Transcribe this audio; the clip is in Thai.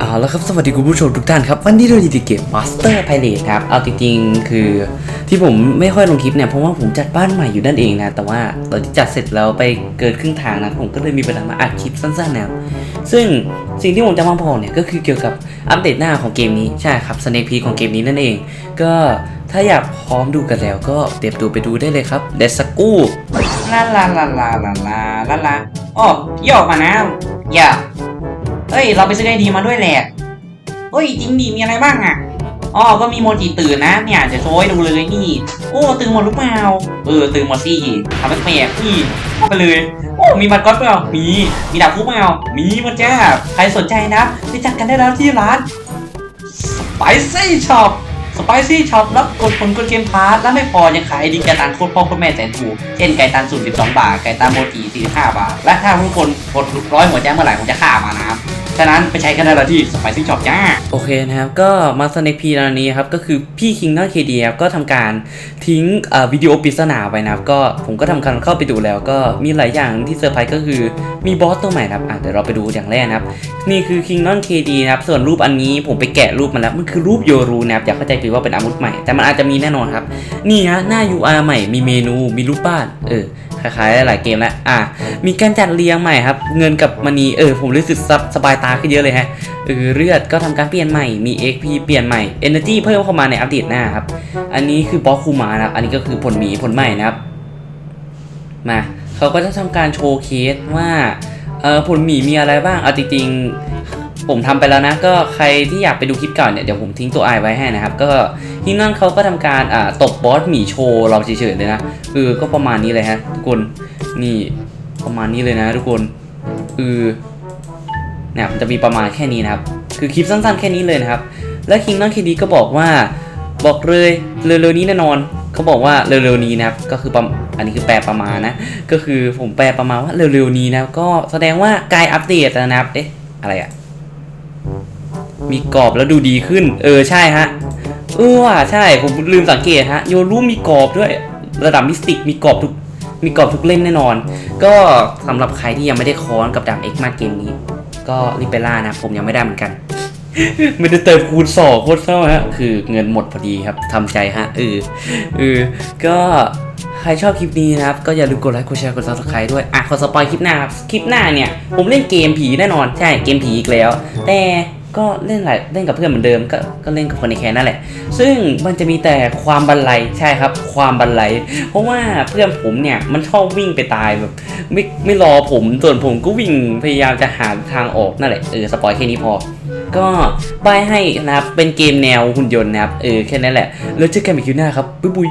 เอาแล้วครับสวัสดีคุณผู้ชมทุกท่านครับ วันนี้เราอยู่ที่เกม Master Pilot ครับ เอาจริงๆ คือที่ผมไม่ค่อยลงคลิปเนี่ย เพราะว่าผมจัดบ้านใหม่อยู่นั่นเองนะ แต่ว่าตอนที่จัดเสร็จแล้วไปเกินครึ่งทางนะผมก็เลยมีเวลามาอัดคลิปสั้นๆนะครับซึ่งสิ่งที่ผมจะมาบอกเนี่ยก็คือเกี่ยวกับอัปเดตหน้าของเกมนี้ใช่ครับสเน k พีของเกมนี้นั่นเอง ก็ถ้าอยากพร้อมดูกันแล้วก็เตรียมตัวไปดูได้เลยครับ Let's go ลาลาลาลาลาลาลาลาอ๋อย่อมานะอย่า เอ้ย เราไปซื้อไอดีมาด้วยแหละเฮ้ยจริงดิมีอะไรบ้างอะอ๋อก็มีโมจิตื่นนะ เนี่ยจะโชว์ให้ดูเลยนี่ โอ้ตื่นหมดหรือเปล่าเออตื่นหมดสิทำแปลกๆนี่เข้าไปเลย โอ้มีบัตรก๊อตเปล่ามีมีดาบคู่เปล่ามีหมันจ้าใครสนใจนะไปจัดกันได้แล้วที่ร้าน Spicy Shop Spicy Shop รับกดผลกดเกมพาร์ทและไม่พอยังขายดีไก่ตันโคตรพ่อโคตรแม่แสนถูกเช่นไก่ตันสูตร12 บาท ไก่ตันโมจิ45 บาท และถ้าทุกคนกดร้อยหัวใจเมื่อไหร่ผมจะฆ่ามานะครับ ฉะนั้นไปใช้กันได้แล้วที่ Spicy Shop จ้า โอเคนะครับ ก็มาสเน k พีตอนนี้ครับ ก็คือพี่คิงนอตเคดีครับก็ทำการทิ้งเอ่อวิดีโอปริศนาไว้นะครับ ก็ผมก็ทำการเข้าไปดูแล้ว ก็มีหลายอย่างที่เซอร์ไพรส์ก็คือมีบอสตัวใหม่นะครับอะเดี๋ยวเราไปดูอย่างแรกนะครับ นี่คือคิงนอตเคดีนะครับ ส่วนรูปอันนี้ผมไปแกะรูปมาแล้วมันคือรูปโยรูนะครับอย่าเข้าใจผิดว่าเป็นอาวุธใหม่ แต่มันอาจจะมีแน่นอนครับ นี่ฮะหน้า UR ใหม่มีเมนูมีรูปบ้านเออคล้ายๆหลายเกมแล้วอะมีการจัดเรียงใหม่ครับ เงินกับมณีเออผมรู้สึกสบายตาขึ้นเยอะเลยฮะเออเลือดก็ทำการเปลี่ยนใหม่ มี XP เปลี่ยนใหม่ Energy เพิ่มเข้ามาในอัปเดตหน้าครับ อันนี้คือบอกคูมานะครับ อันนี้ก็คือผลหมีผลใหม่นะครับ มาเขาก็จะทำการโชว์เคสว่าเออผลหมีมีอะไรบ้าง เอาจริงๆผมทำไปแล้วนะ ก็ใครที่อยากไปดูคลิปเก่าเนี่ย เดี๋ยวผมทิ้งตัวไอไว้ให้นะครับ ก็ที่นั่นเขาก็ทำการอ่าตบบอสหมีโชว์เราเฉยๆเลยนะเออก็ประมาณนี้เลยฮะทุกคน นี่ประมาณนี้เลยนะทุกคนเออ เนี่ยมันจะมีประมาณแค่นี้นะครับ คือคลิปสั้นๆแค่นี้เลยนะครับ และคิงนอนคีดีก็บอกว่าบอกเลยเร็วๆนี้แน่นอนเขาบอกว่าเร็วๆนี้นะครับก็คือประอันนี้คือแปลประมาณนะก็คือผมแปลประมาณว่าเร็วๆนี้นะก็แสดงว่ากล้อัปเดตนะครับเอ๊ะอะไรอะมีกรอบแล้วดูดีขึ้น เออใช่ฮะเออว่ะใช่ผมลืมสังเกตฮะโยรูมีกรอบด้วยระดับมิสติกมีกรอบทุกมีกรอบทุกเล่นแน่นอน ก็สำหรับใครที่ยังไม่ได้คอนกับดาบเอ็กมาเกมนี้ ก็รีบไปล่านะผมยังไม่ได้เหมือนกัน ไม่ได้เติมคูณสองโคตรเศร้าฮะคือเงินหมดพอดีครับทำใจฮะเออเออก็ใครชอบคลิปนี้นะครับ ก็อย่าลืมกดไลค์กดแชร์กดซับสไครต์ด้วย อะ ขอสปอยคลิปหน้าครับ คลิปหน้าเนี่ย ผมเล่นเกมผีแน่นอน ใช่เกมผีอีกแล้ว แต่ ก็เล่นหลายเล่นกับเพื่อนเหมือนเดิมก็ก็เล่นกับคนในแคนนั่นแหละ ซึ่งมันจะมีแต่ความบันไลใช่ครับ ความบันไลเพราะว่าเพื่อนผมเนี่ยมันชอบวิ่งไปตายแบบไม่ไม่รอผมส่วนผมก็วิ่งพยายามจะหาทางออกนั่นแหละเออสปอยแค่นี้พอ ก็บายให้นะครับเป็นเกมแนวหุ่นยนต์นะครับเออแค่นั้นแหละ แล้วเจอกันอีกคลิปหน้าครับบ๊ายบุย